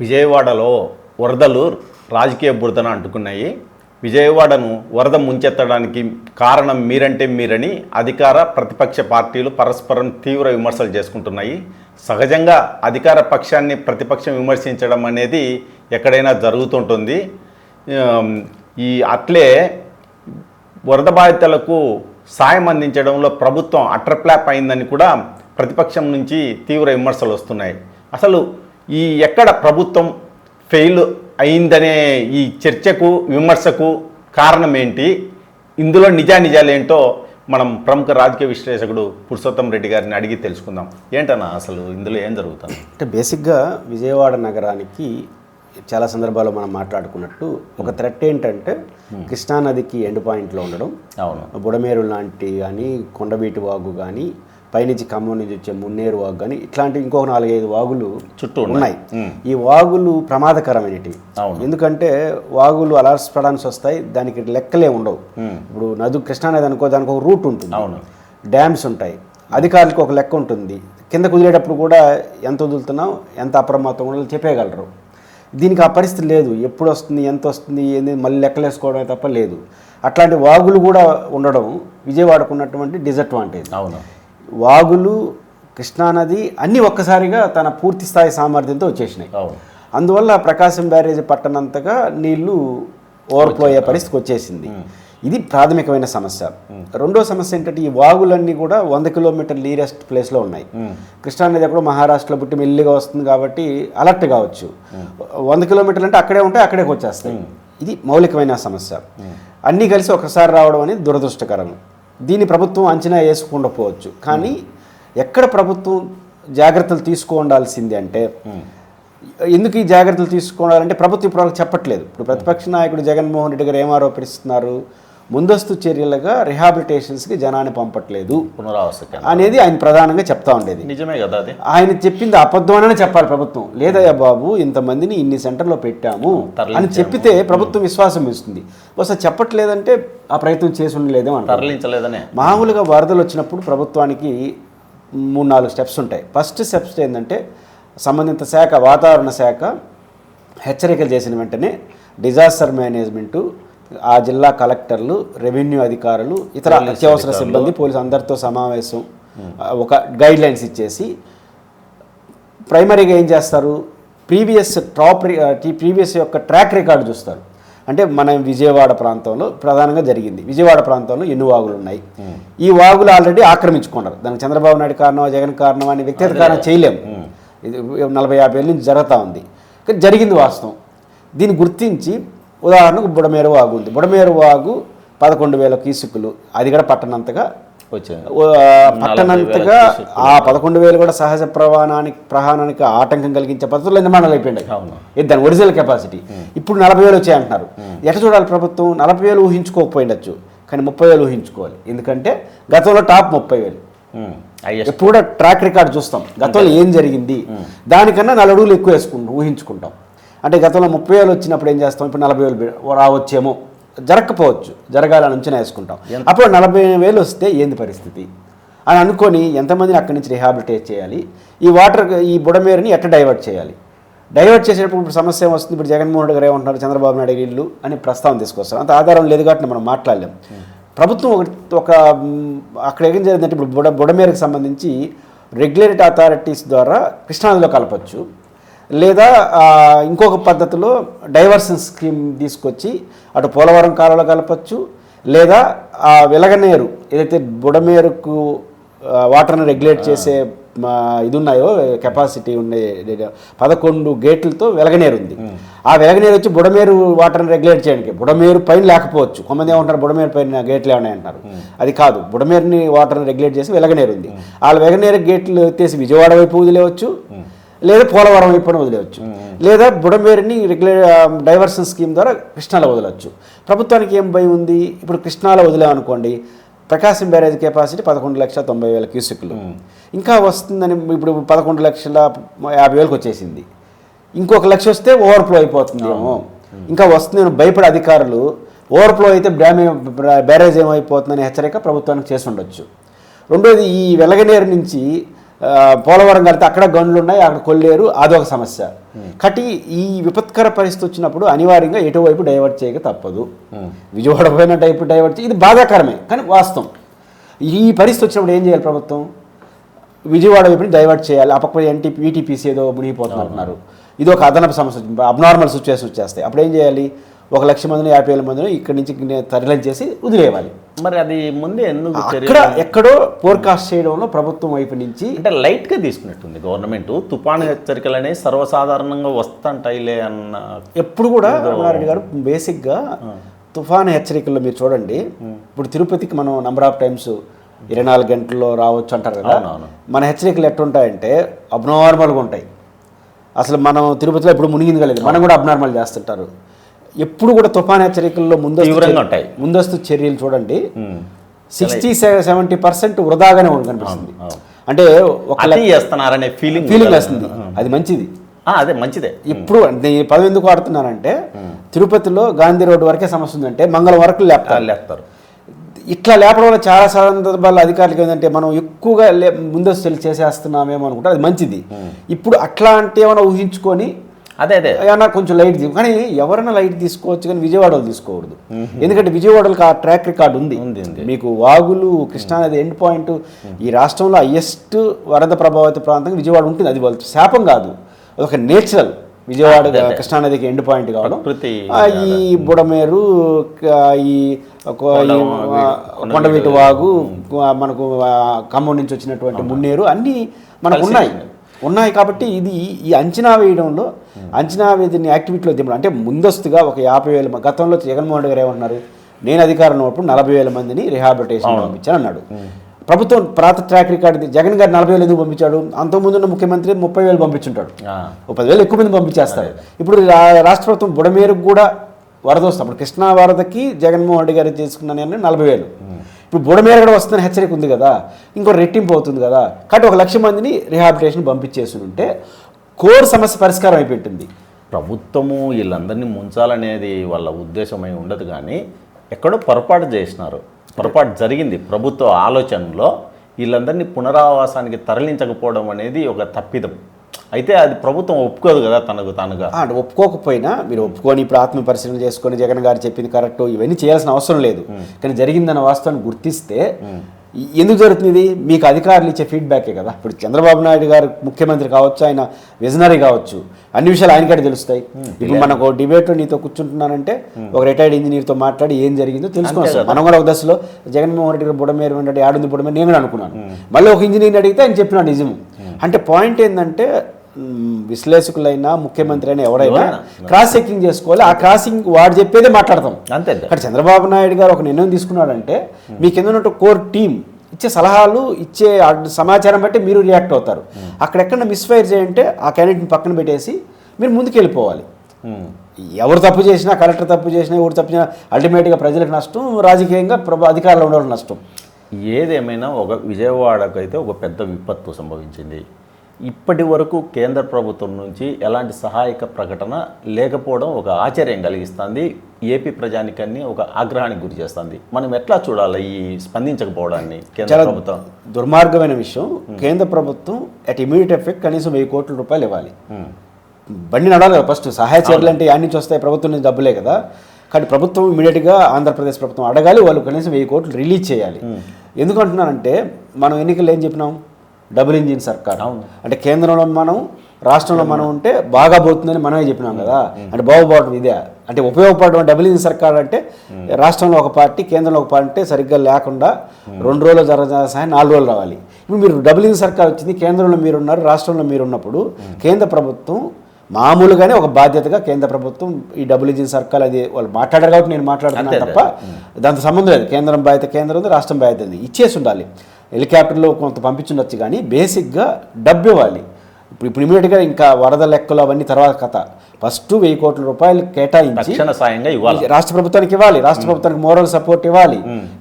విజయవాడలో వరదలు రాజకీయ బురదను అంటుకున్నాయి. విజయవాడను వరద ముంచెత్తడానికి కారణం మీరంటే మీరని అధికార ప్రతిపక్ష పార్టీలు పరస్పరం తీవ్ర విమర్శలు చేసుకుంటున్నాయి. సహజంగా అధికార పక్షాన్ని ప్రతిపక్షం విమర్శించడం అనేది ఎక్కడైనా జరుగుతుంటుంది. ఈ అట్లే వరద బాధితులకు సాయం అందించడంలో ప్రభుత్వం అట్రప్లాప్ అయిందని కూడా ప్రతిపక్షం నుంచి తీవ్ర విమర్శలు వస్తున్నాయి. అసలు ఈ ఎక్కడ ప్రభుత్వం ఫెయిల్ అయిందనే ఈ చర్చకు విమర్శకు కారణం ఏంటి? ఇందులో నిజానిజాలు ఏంటో మనం ప్రముఖ రాజకీయ విశ్లేషకుడు పురుషోత్తం రెడ్డి గారిని అడిగి తెలుసుకుందాం. ఏంటన్నా అసలు ఇందులో ఏం జరుగుతుంది? అంటే బేసిక్గా విజయవాడ నగరానికి చాలా సందర్భాల్లో మనం మాట్లాడుకున్నట్టు ఒక థ్రెట్ ఏంటంటే కృష్ణానదికి ఎండ్ పాయింట్లో ఉండడం అవును. బుడమేరు లాంటి కానీ కొండబీటి వాగు కానీ పైనుంచి ఖమ్మం నుంచి వచ్చే మున్నేరు వాగు కానీ ఇట్లాంటి ఇంకొక నాలుగైదు వాగులు చుట్టూ ఉన్నాయి. ఈ వాగులు ప్రమాదకరమైనటివి అవును. ఎందుకంటే వాగులు అలర్చడానికి వస్తాయి దానికి లెక్కలే ఉండవు. ఇప్పుడు నది కృష్ణానది అనుకో దానికి ఒక రూట్ ఉంటుంది. డ్యామ్స్ ఉంటాయి. అధికారులకు ఒక లెక్క ఉంటుంది. కింద కుదిరేటప్పుడు కూడా ఎంత వదులుతున్నాం ఎంత అప్రమత్తం కూడా చెప్పేయగలరు. దీనికి ఆ పరిస్థితి లేదు. ఎప్పుడు వస్తుంది ఎంత వస్తుంది ఏంది మళ్ళీ లెక్కలేసుకోవడమే తప్ప లేదు. అట్లాంటి వాగులు కూడా ఉండడం విజయవాడకు ఉన్నటువంటి డిసడ్వాంటేజ్. అవును. వాగులు కృష్ణానది అన్నీ ఒక్కసారిగా తన పూర్తి స్థాయి సామర్థ్యంతో వచ్చేసినాయి. అందువల్ల ప్రకాశం బ్యారేజ్ పట్టనంతగా నీళ్ళు ఓవర్ఫ్లో అయ్యే పరిస్థితికి వచ్చేసింది. ఇది ప్రాథమికమైన సమస్య. రెండో సమస్య ఏంటంటే ఈ వాగులన్నీ కూడా వంద కిలోమీటర్ నియరెస్ట్ ప్లేస్లో ఉన్నాయి. కృష్ణానది ఎక్కడో మహారాష్ట్రలో పుట్టి మెల్లిగా వస్తుంది కాబట్టి అలర్ట్ కావచ్చు. వంద కిలోమీటర్లు అంటే అక్కడే ఉంటే అక్కడే వచ్చేస్తాయి. ఇది మౌలికమైన సమస్య. అన్నీ కలిసి ఒకసారి రావడం అనేది దురదృష్టకరం. దీన్ని ప్రభుత్వం అంచనా వేసుకుండకపోవచ్చు కానీ ఎక్కడ ప్రభుత్వం జాగ్రత్తలు తీసుకోవాల్సింది అంటే ఎందుకు ఈ జాగ్రత్తలు తీసుకోవాలంటే ప్రభుత్వం ఇప్పుడు చెప్పట్లేదు. ఇప్పుడు ప్రతిపక్ష నాయకుడు జగన్మోహన్ రెడ్డి గారు ఏం ఆరోపిస్తున్నారు? ముందస్తు చర్యలుగా రిహాబిలిటేషన్స్కి జనాన్ని పంపట్లేదు. పునరావాస అనేది ఆయన ప్రధానంగా చెప్తా ఉండేది. నిజమే కదా అది? ఆయన చెప్పింది అబద్ధమనే చెప్పాలి ప్రభుత్వం. లేదయ్యా బాబు ఇంతమందిని ఇన్ని సెంటర్లో పెట్టాము అని చెప్పితే ప్రభుత్వం విశ్వాసం ఇస్తుంది ఒకసారి చెప్పట్లేదంటే ఆ ప్రయత్నం చేసి ఉండలేదేమో తరలించలేదనే. మామూలుగా వరదలు వచ్చినప్పుడు ప్రభుత్వానికి మూడు నాలుగు స్టెప్స్ ఉంటాయి. ఫస్ట్ స్టెప్స్ ఏంటంటే సంబంధిత శాఖ వాతావరణ శాఖ హెచ్చరికలు చేసిన వెంటనే డిజాస్టర్ మేనేజ్మెంటు ఆ జిల్లా కలెక్టర్లు రెవెన్యూ అధికారులు ఇతర అత్యవసర సిబ్బంది పోలీసు అందరితో సమావేశం ఆ, ఒక గైడ్ లైన్స్ ఇచ్చేసి ప్రైమరీగా ఏం చేస్తారు? ప్రీవియస్ టాప్ ప్రీవియస్ యొక్క ట్రాక్ రికార్డు చూస్తారు. అంటే మన విజయవాడ ప్రాంతంలో ప్రధానంగా జరిగింది. విజయవాడ ప్రాంతంలో ఎన్ని వాగులు ఉన్నాయి. ఈ వాగులు ఆల్రెడీ ఆక్రమించుకున్నారు. దానికి చంద్రబాబు నాయుడు కారణం జగన్ కారణం అని వ్యక్తిగత కారణం చేయలేము. ఇది నలభై యాభై ఏళ్ళ నుంచి జరుగుతూ ఉంది. కానీ జరిగింది వాస్తవం. దీన్ని గుర్తించి ఉదాహరణకు బుడమేరు వాగు ఉంది బుడమేరు వాగు పదకొండు వేల కీసుకులు అది కూడా పట్టనంతగా వచ్చింది ఓ, పట్టనంతగా ఆ పదకొండు వేలు కూడా సహజ ప్రవాహానికి ప్రహానానికి ఆటంకం కలిగించే పద్ధతుల్లో నిర్మాణాలు అయిపోయినాయి ఇది దాని ఒరిజినల్ కెపాసిటీ. ఇప్పుడు నలభై వేలు వచ్చాయి అంటున్నారు. ఎట్లా చూడాలి ప్రభుత్వం? నలభై వేలు ఊహించుకోకపోయిండొచ్చు. కానీ ముప్పై వేలు ఊహించుకోవాలి. ఎందుకంటే గతంలో టాప్ ముప్పై వేలు. ఎప్పుడు కూడా ట్రాక్ రికార్డ్ చూస్తాం. గతంలో ఏం జరిగింది? దానికన్నా నాలుగు అడుగులు ఎక్కువ వేసుకుంటాం ఊహించుకుంటాం. అంటే గతంలో ముప్పై వేలు వచ్చినప్పుడు ఏం చేస్తాం? ఇప్పుడు నలభై వేలు రావచ్చేమో. జరగకపోవచ్చు. జరగాలని అంచనా వేసుకుంటాం. అప్పుడు నలభై వేలు వస్తే ఏంది పరిస్థితి? అని అనుకొని ఎంతమందిని అక్కడి నుంచి రిహాబిలిటేట్ చేయాలి? ఈ వాటర్ ఈ బుడమేరుని ఎట్లా డైవర్ట్ చేయాలి? డైవర్ట్ చేసేటప్పుడు ఇప్పుడు సమస్య వస్తుంది? ఇప్పుడు జగన్మోహన్ రెడ్డి గారు ఏమంటున్నారు? చంద్రబాబు నాయుడు ఇల్లు అని ప్రస్తావన తీసుకొస్తారు. అంత ఆధారం లేదు కాబట్టి మనం మాట్లాడలేం. ప్రభుత్వం ఒక ఒక అక్కడ ఏం జరిగిందంటే ఇప్పుడు బుడ బుడమేరకు సంబంధించి రెగ్యులేటరీ అథారిటీస్ ద్వారా కృష్ణానదిలో కలపచ్చు. లేదా ఇంకొక పద్ధతిలో డైవర్షన్ స్కీమ్ తీసుకొచ్చి అటు పోలవరం కాలంలో కలపచ్చు లేదా ఆ వెలగనేరు ఏదైతే బుడమేరుకు వాటర్ని రెగ్యులేట్ చేసే ఇది ఉన్నాయో కెపాసిటీ ఉండే పదకొండు గేట్లతో వెలగనేరు ఉంది ఆ వెలగనేరు వచ్చి బుడమేరు వాటర్ని రెగ్యులేట్ చేయడానికి బుడమేరు పైన లేకపోవచ్చు. కొంతమంది ఏమంటారు బుడమేరు పైన గేట్లు ఏమన్నా అంటారు. అది కాదు బుడమేరుని వాటర్ని రెగ్యులేట్ చేసి వెలగనేరు ఉంది ఆ వెలగనేరు గేట్లు ఎత్తేసి విజయవాడ వైపు వదిలేవచ్చు లేదా పోలవరం వైపున వదిలేవచ్చు లేదా బుడమేరుని రెగ్యులర్ డైవర్షన్ స్కీమ్ ద్వారా కృష్ణాలో వదలవచ్చు ప్రభుత్వానికి ఏం భయం ఉంది? ఇప్పుడు కృష్ణాలో వదిలేమనుకోండి ప్రకాశం బ్యారేజ్ కెపాసిటీ పదకొండు లక్షల తొంభై వేల క్యూసెక్లు. ఇంకా వస్తుందని ఇప్పుడు పదకొండు లక్షల యాభై వేలకు వచ్చేసింది. ఇంకొక లక్ష వస్తే ఓవర్ఫ్లో అయిపోతుందేమో. ఇంకా వస్తుందని భయపడే అధికారులు ఓవర్ఫ్లో అయితే డ్యామే బ్యారేజ్ ఏమైపోతుందని హెచ్చరిక ప్రభుత్వానికి చేసి ఉండొచ్చు. రెండోది ఈ వెలగనేరు నుంచి పోలవరం కలితే అక్కడ గనులు ఉన్నాయి అక్కడ కొల్లేరు అదొక సమస్య. కాబట్టి ఈ విపత్కర పరిస్థితి వచ్చినప్పుడు అనివార్యంగా ఎటువైపు డైవర్ట్ చేయక తప్పదు. విజయవాడ పోయిన టైపు డైవర్ట్ చేయ ఇది బాధాకరమే కానీ వాస్తవం. ఈ పరిస్థితి వచ్చినప్పుడు ఏం చేయాలి ప్రభుత్వం? విజయవాడ వైపుని డైవర్ట్ చేయాలి. అప్పటి ఎన్టీ వీటీపీసీ ఏదో మునిగిపోతున్నారు ఇది ఒక అదనపు సమస్య అబ్నార్మల్ సిచ్యువేషన్ వచ్చేస్తాయి. అప్పుడు ఏం చేయాలి? ఒక లక్ష మందిని యాభై వేల మందిని ఇక్కడి నుంచి తరలించేసి వదిలేయాలి. మరి అది ముందే ఎందుకు అక్కడ ఎక్కడో ఫోర్కాస్ట్ చేయడంలో ప్రభుత్వం వైపు నుంచి అంటే లైట్గా తీసుకున్నట్టుంది గవర్నమెంట్. తుఫాను హెచ్చరికలు అనేవి సర్వసాధారణంగా వస్తుంటాయిలే అన్న ఎప్పుడు కూడా రమణారెడ్డి గారు బేసిక్గా తుఫాను హెచ్చరికల్లో మీరు చూడండి. ఇప్పుడు తిరుపతికి మనం నంబర్ ఆఫ్ టైమ్స్ ఇరవై నాలుగు గంటల్లో రావచ్చు అంటారు కదా. మన హెచ్చరికలు ఎట్లుంటాయంటే అబ్నార్మల్గా ఉంటాయి. అసలు మనం తిరుపతిలో ఇప్పుడు మునిగింది కలేదు. మనం కూడా అబ్నార్మల్ చేస్తుంటారు. ఎప్పుడు కూడా తుఫాన్ హెచ్చరికల్లో ముందస్తు తీవ్రంగా ఉంటాయి. ముందస్తు చర్యలు చూడండి. సిక్స్టీ సెవెంటీ పర్సెంట్ వృధాగానే కనిపిస్తుంది. అంటే ఒక చేస్తున్నారనే ఫీలింగ్ ఫీలింగ్ వస్తుంది. అది మంచిది. అదే మంచిదే. ఇప్పుడు పదం ఎందుకు వాడుతున్నానంటే తిరుపతిలో గాంధీ రోడ్డు వరకే సమస్య ఉందంటే మంగళం వరకు లేపుతారు. లేస్తారు ఇట్లా లేపడం వల్ల చాలా సందర్భాల్లో అధికారులకు ఏంటంటే మనం ఎక్కువగా ముందస్తు చేసేస్తున్నామేమో అనుకుంటే అది మంచిది. ఇప్పుడు అట్లాంటి ఏమైనా ఊహించుకొని అదే అదే. ఏమన్నా కొంచెం లైట్ కానీ ఎవరైనా లైట్ తీసుకోవచ్చు కానీ విజయవాడలో తీసుకోకూడదు. ఎందుకంటే విజయవాడలకు ఆ ట్రాక్ రికార్డు ఉంది. మీకు వాగులు కృష్ణానది ఎండ్ పాయింట్ ఈ రాష్ట్రంలో హయ్యెస్ట్ వరద ప్రభావిత ప్రాంతం విజయవాడ ఉంటుంది. అది వాళ్ళ శాపం కాదు. అదొక నేచురల్ విజయవాడ. కృష్ణానదికి ఎండ్ పాయింట్ కావడం. ఈ బుడమేరు ఈ ఒక- కొండవీటి వాగు మనకు ఖమ్మం నుంచి వచ్చినటువంటి మున్నేరు అన్నీ మనకు ఉన్నాయి. ఉన్నాయి కాబట్టి ఇది ఈ అంచనా వేయడంలో అంచనా వేదిని యాక్టివిటీలో దింపడం అంటే ముందస్తుగా ఒక యాభై వేల గతంలో జగన్మోహన్ రెడ్డి గారు ఏమన్నారు నేను అధికారంలో ఉన్నప్పుడు నలభై వేల మందిని రిహాబిలిటేషన్ పంపించాను అన్నాడు. ప్రభుత్వం ప్రాత ట్రాక్ రికార్డ్. జగన్ గారు నలభై వేలు ఎందుకు పంపించాడు? అంతకుముందు ఉన్న ముఖ్యమంత్రి ముప్పై వేలు పంపించుంటాడు. పదివేలు ఎక్కువ మంది పంపించేస్తారు. ఇప్పుడు రాష్ట్ర ప్రభుత్వం బుడమేరుకు కూడా వరద వస్తుంది. అప్పుడు కృష్ణా వరదకి జగన్మోహన్ రెడ్డి గారు చేసుకున్న నిర్ణయం నలభై వేలు. ఇప్పుడు బుడమేర కూడా వస్తున్న హెచ్చరిక ఉంది కదా ఇంకో రెట్టింపు అవుతుంది కదా. కాబట్టి ఒక లక్ష మందిని రిహాబిలిటేషన్ పంపించేసి ఉంటే కోర్ సమస్య పరిష్కారం అయిపోయింది ప్రభుత్వము వీళ్ళందరినీ ముంచాలనేది వాళ్ళ ఉద్దేశమై ఉండదు కానీ ఎక్కడో పొరపాటు చేసినారు. పొరపాటు జరిగింది ప్రభుత్వ ఆలోచనలో. వీళ్ళందరినీ పునరావాసానికి తరలించకపోవడం అనేది ఒక తప్పిదం. అయితే అది ప్రభుత్వం ఒప్పుకోదు కదా తనకు తానుగా. అంటే ఒప్పుకోకపోయినా మీరు ఒప్పుకొని ఇప్పుడు ఆత్మ పరిశీలన చేసుకొని జగన్ గారు చెప్పింది కరెక్ట్ ఇవన్నీ చేయాల్సిన అవసరం లేదు. కానీ జరిగిందన్న వాస్తవాన్ని గుర్తిస్తే ఎందుకు జరుగుతుంది? మీకు అధికారులు ఇచ్చే ఫీడ్బ్యాకే కదా. ఇప్పుడు చంద్రబాబు నాయుడు గారు ముఖ్యమంత్రి కావచ్చు ఆయన విజనరీ కావచ్చు అన్ని విషయాలు ఆయనకంటే తెలుస్తాయి. ఇప్పుడు మనకు డిబేట్ నీతో కూర్చుంటున్నానంటే ఒక రిటైర్డ్ ఇంజనీర్తో మాట్లాడి ఏం జరిగిందో కదా. మనం కూడా ఒక దశలో జగన్మోహన్ రెడ్డి గారు బుడమేరు ఆడుంది బుడమేరు నేను కూడా అనుకున్నాను. మళ్ళీ ఒక ఇంజనీర్ని అడిగితే ఆయన చెప్పిన నిజం అంటే పాయింట్ ఏంటంటే విశ్లేషకులైనా ముఖ్యమంత్రి అయినా ఎవరైనా. క్రాస్ చెకింగ్ చేసుకోవాలి. ఆ క్రాసింగ్ వాడు చెప్పేదే మాట్లాడతాం. అంతే. అక్కడ చంద్రబాబు నాయుడు గారు ఒక నిర్ణయం తీసుకున్నాడంటే మీ కింద ఉన్నట్టు కోర్ టీం ఇచ్చే సలహాలు ఇచ్చే సమాచారం బట్టి మీరు రియాక్ట్ అవుతారు. అక్కడెక్కడ మిస్ఫైర్ చేయంటే ఆ క్యాండిడేట్ని పక్కన పెట్టేసి మీరు ముందుకు వెళ్ళిపోవాలి ఉమ్. ఎవరు తప్పు చేసినా కలెక్టర్ తప్పు చేసినా ఎవరు తప్పు చేసినా అల్టిమేట్గా ప్రజలకు నష్టం రాజకీయంగా ప్రభు అధికారంలో ఉండడం నష్టం. ఏదేమైనా ఒక విజయవాడకు అయితే ఒక పెద్ద విపత్తు సంభవించింది. ఇప్పటి వరకు కేంద్ర ప్రభుత్వం నుంచి ఎలాంటి సహాయక ప్రకటన లేకపోవడం ఒక ఆశ్చర్యం కలిగిస్తుంది. ఏపీ ప్రజానికాన్ని ఒక ఆగ్రహానికి గురి చేస్తుంది. మనం ఎట్లా చూడాలి ఈ స్పందించకపోవడాన్ని కేంద్ర ప్రభుత్వం? దుర్మార్గమైన విషయం. కేంద్ర ప్రభుత్వం అట్ ఇమీడియట్ ఎఫెక్ట్ కనీసం వెయ్యి కోట్ల రూపాయలు ఇవ్వాలి. బండి నడాలి ఫస్ట్. సహాయ చర్యలు అంటే యాడ్ నుంచి వస్తాయి ప్రభుత్వం నుంచి డబ్బులే కదా. కానీ ప్రభుత్వం ఇమీడియట్గా ఆంధ్రప్రదేశ్ ప్రభుత్వం అడగాలి వాళ్ళు కనీసం వెయ్యి కోట్లు రిలీజ్ చేయాలి. ఎందుకు అంటున్నానంటే మనం ఎన్నికలు ఏం చెప్పినాం? డబుల్ ఇంజిన్ సర్కార్. అంటే కేంద్రంలో మనం రాష్ట్రంలో మనం ఉంటే బాగా పోతుందని మనమే చెప్పినాం కదా. అంటే బాగుపడటం ఇదే. అంటే ఉపయోగపడడం డబుల్ ఇంజిన్ సర్కార్ అంటే రాష్ట్రంలో ఒక పార్టీ కేంద్రంలో ఒక పార్టీ సరిగ్గా లేకుండా రెండు రోజులు జరగాల్సిన సహాయం నాలుగు రోజులు రావాలి. ఇప్పుడు మీరు డబుల్ ఇంజిన్ సర్కార్ వచ్చింది కేంద్రంలో మీరు ఉన్నారు రాష్ట్రంలో మీరు ఉన్నప్పుడు కేంద్ర ప్రభుత్వం మామూలుగానే ఒక బాధ్యతగా కేంద్ర ప్రభుత్వం ఈ డబుల్ ఇంజిన్ సర్కార్ అది వాళ్ళు మాట్లాడారు కాబట్టి నేను మాట్లాడుతున్నాను తప్ప దాంతో సంబంధం లేదు. కేంద్రం బాధ్యత కేంద్రం ఉంది రాష్ట్రం బాధ్యత ఉంది. ఇచ్చేసి ఉండాలి హెలికాప్టర్లో కొంత పంపించుండొచ్చు కానీ బేసిక్గా డబ్బు ఇవ్వాలి. ఇప్పుడు ఇప్పుడు ఇమీడియట్గా ఇంకా వరద లెక్కలు అవన్నీ తర్వాత కథ. ఫస్ట్ వెయ్యి కోట్ల రూపాయలు కేటాయించి రాష్ట్ర ప్రభుత్వానికి ఇవ్వాలి. రాష్ట్ర ప్రభుత్వానికి మోరల్ సపోర్ట్ ఇవ్వాలి.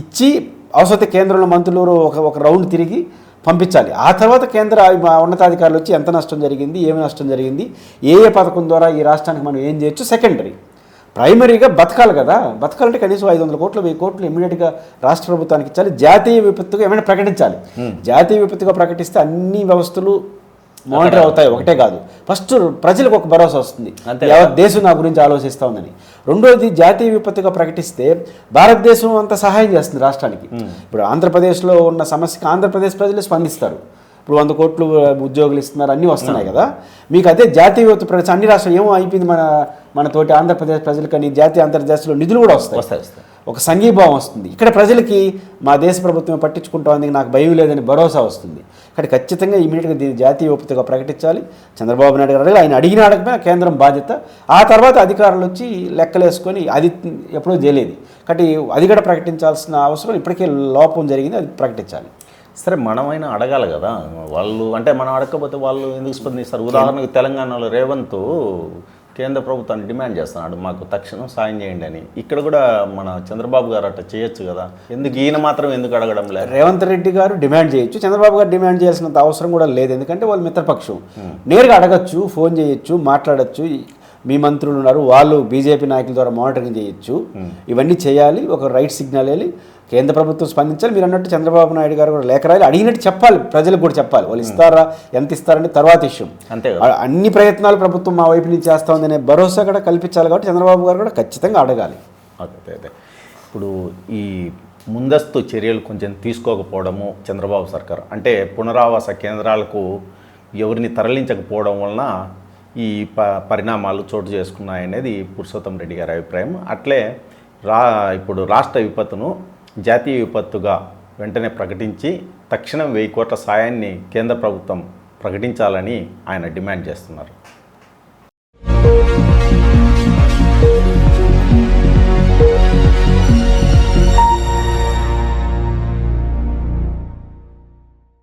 ఇచ్చి అవసరమైతే కేంద్రంలో మంత్రులు ఒక ఒక రౌండ్ తిరిగి పంపించాలి. ఆ తర్వాత కేంద్ర ఉన్నతాధికారులు వచ్చి ఎంత నష్టం జరిగింది ఏమి నష్టం జరిగింది ఏ ఏ పథకం ద్వారా ఈ రాష్ట్రానికి మనం ఏం చేయొచ్చు సెకండరీ. ప్రైమరీగా బతకాలి కదా. బతకాలంటే కనీసం ఐదు వందల కోట్లు వెయ్యి కోట్లు ఇమీడియట్గా రాష్ట్ర ప్రభుత్వానికి ఇచ్చాలి. జాతీయ విపత్తుగా ఏమైనా ప్రకటించాలి. జాతీయ విపత్తుగా ప్రకటిస్తే అన్ని వ్యవస్థలు మానిటర్ అవుతాయి ఒకటే కాదు. ఫస్ట్ ప్రజలకు ఒక భరోసా వస్తుంది. యావత్ దేశం నా గురించి ఆలోచిస్తా ఉందని. రెండోది జాతీయ విపత్తుగా ప్రకటిస్తే భారతదేశం అంత సహాయం చేస్తుంది రాష్ట్రానికి. ఇప్పుడు ఆంధ్రప్రదేశ్లో ఉన్న సమస్యకి ఆంధ్రప్రదేశ్ ప్రజలు స్పందిస్తారు. ఇప్పుడు వంద కోట్లు ఉద్యోగులు ఇస్తున్నారు అన్నీ వస్తున్నాయి కదా. మీకు అదే జాతీయ విపత్తు ప్రకటిస్తే అన్ని రాష్ట్రాలు ఏమో అయిపోయింది మన మన తోటి ఆంధ్రప్రదేశ్ ప్రజలకని జాతీయ అంతర్జాతీయ నిధులు కూడా వస్తాయి వస్తాయి. ఒక సంఘీభావం వస్తుంది. ఇక్కడ ప్రజలకి మా దేశ ప్రభుత్వం పట్టించుకుంటోంది నాకు భయం లేదని భరోసా వస్తుంది. ఇక్కడ ఖచ్చితంగా ఇమీడియట్గా దీన్ని జాతీయ విపత్తుగా ప్రకటించాలి. చంద్రబాబు నాయుడు గారు అడగాలి ఆయన అడిగిన అడగకపోయినా కేంద్రం బాధ్యత. ఆ తర్వాత అధికారులు వచ్చి లెక్కలేసుకొని అది ఎప్పుడూ చేయలేదు కాబట్టి అది కూడా ప్రకటించాల్సిన అవసరం ఇప్పటికే లోపం జరిగింది అది ప్రకటించాలి. సరే మనమైనా అడగాలి కదా. వాళ్ళు అంటే మనం అడగకపోతే వాళ్ళు ఎందుకు స్పందిస్తారు? ఉదాహరణకు తెలంగాణలో రేవంత్ కేంద్ర ప్రభుత్వాన్ని డిమాండ్ చేస్తున్నాడు మాకు తక్షణం సాయం చేయండి అని. ఇక్కడ కూడా మన చంద్రబాబు గారు అట్లా చేయొచ్చు కదా. ఎందుకు ఈయన మాత్రం ఎందుకు అడగడం లేదు? రేవంత్ రెడ్డి గారు డిమాండ్ చేయొచ్చు చంద్రబాబు గారు డిమాండ్ చేయాల్సినంత అవసరం కూడా లేదు ఎందుకంటే వాళ్ళు మిత్రపక్షం. నేరుగా అడగచ్చు ఫోన్ చేయొచ్చు మాట్లాడచ్చు మీ మంత్రులు ఉన్నారు వాళ్ళు బీజేపీ నాయకుల ద్వారా మానిటరింగ్ చేయొచ్చు. ఇవన్నీ చేయాలి ఒక రైట్ సిగ్నల్ వెళ్ళి కేంద్ర ప్రభుత్వం స్పందించాలి. మీరు అన్నట్టు చంద్రబాబు నాయుడు గారు కూడా లేఖ రాయాలి. అడిగినట్టు చెప్పాలి. ప్రజలకు కూడా చెప్పాలి. వాళ్ళు ఇస్తారా ఎంత ఇస్తారని తర్వాత విషయం అంతే అన్ని ప్రయత్నాలు ప్రభుత్వం మా వైపు నుంచి చేస్తా ఉందనే భరోసా కూడా కల్పించాలి కాబట్టి చంద్రబాబు గారు కూడా ఖచ్చితంగా అడగాలి. అదే అదే. ఇప్పుడు ఈ ముందస్తు చర్యలు కొంచెం తీసుకోకపోవడము చంద్రబాబు సర్కార్. అంటే పునరావాస కేంద్రాలకు ఎవరిని తరలించకపోవడం వలన ఈ ప పరిణామాలు చోటు చేసుకున్నాయనేది పురుషోత్తం రెడ్డి గారి అభిప్రాయం. అట్లే రా ఇప్పుడు రాష్ట్ర విపత్తును జాతీయ విపత్తుగా వెంటనే ప్రకటించి తక్షణం వెయ్యి కోట్ల సాయాన్ని కేంద్ర ప్రభుత్వం ప్రకటించాలని ఆయన డిమాండ్ చేస్తున్నారు.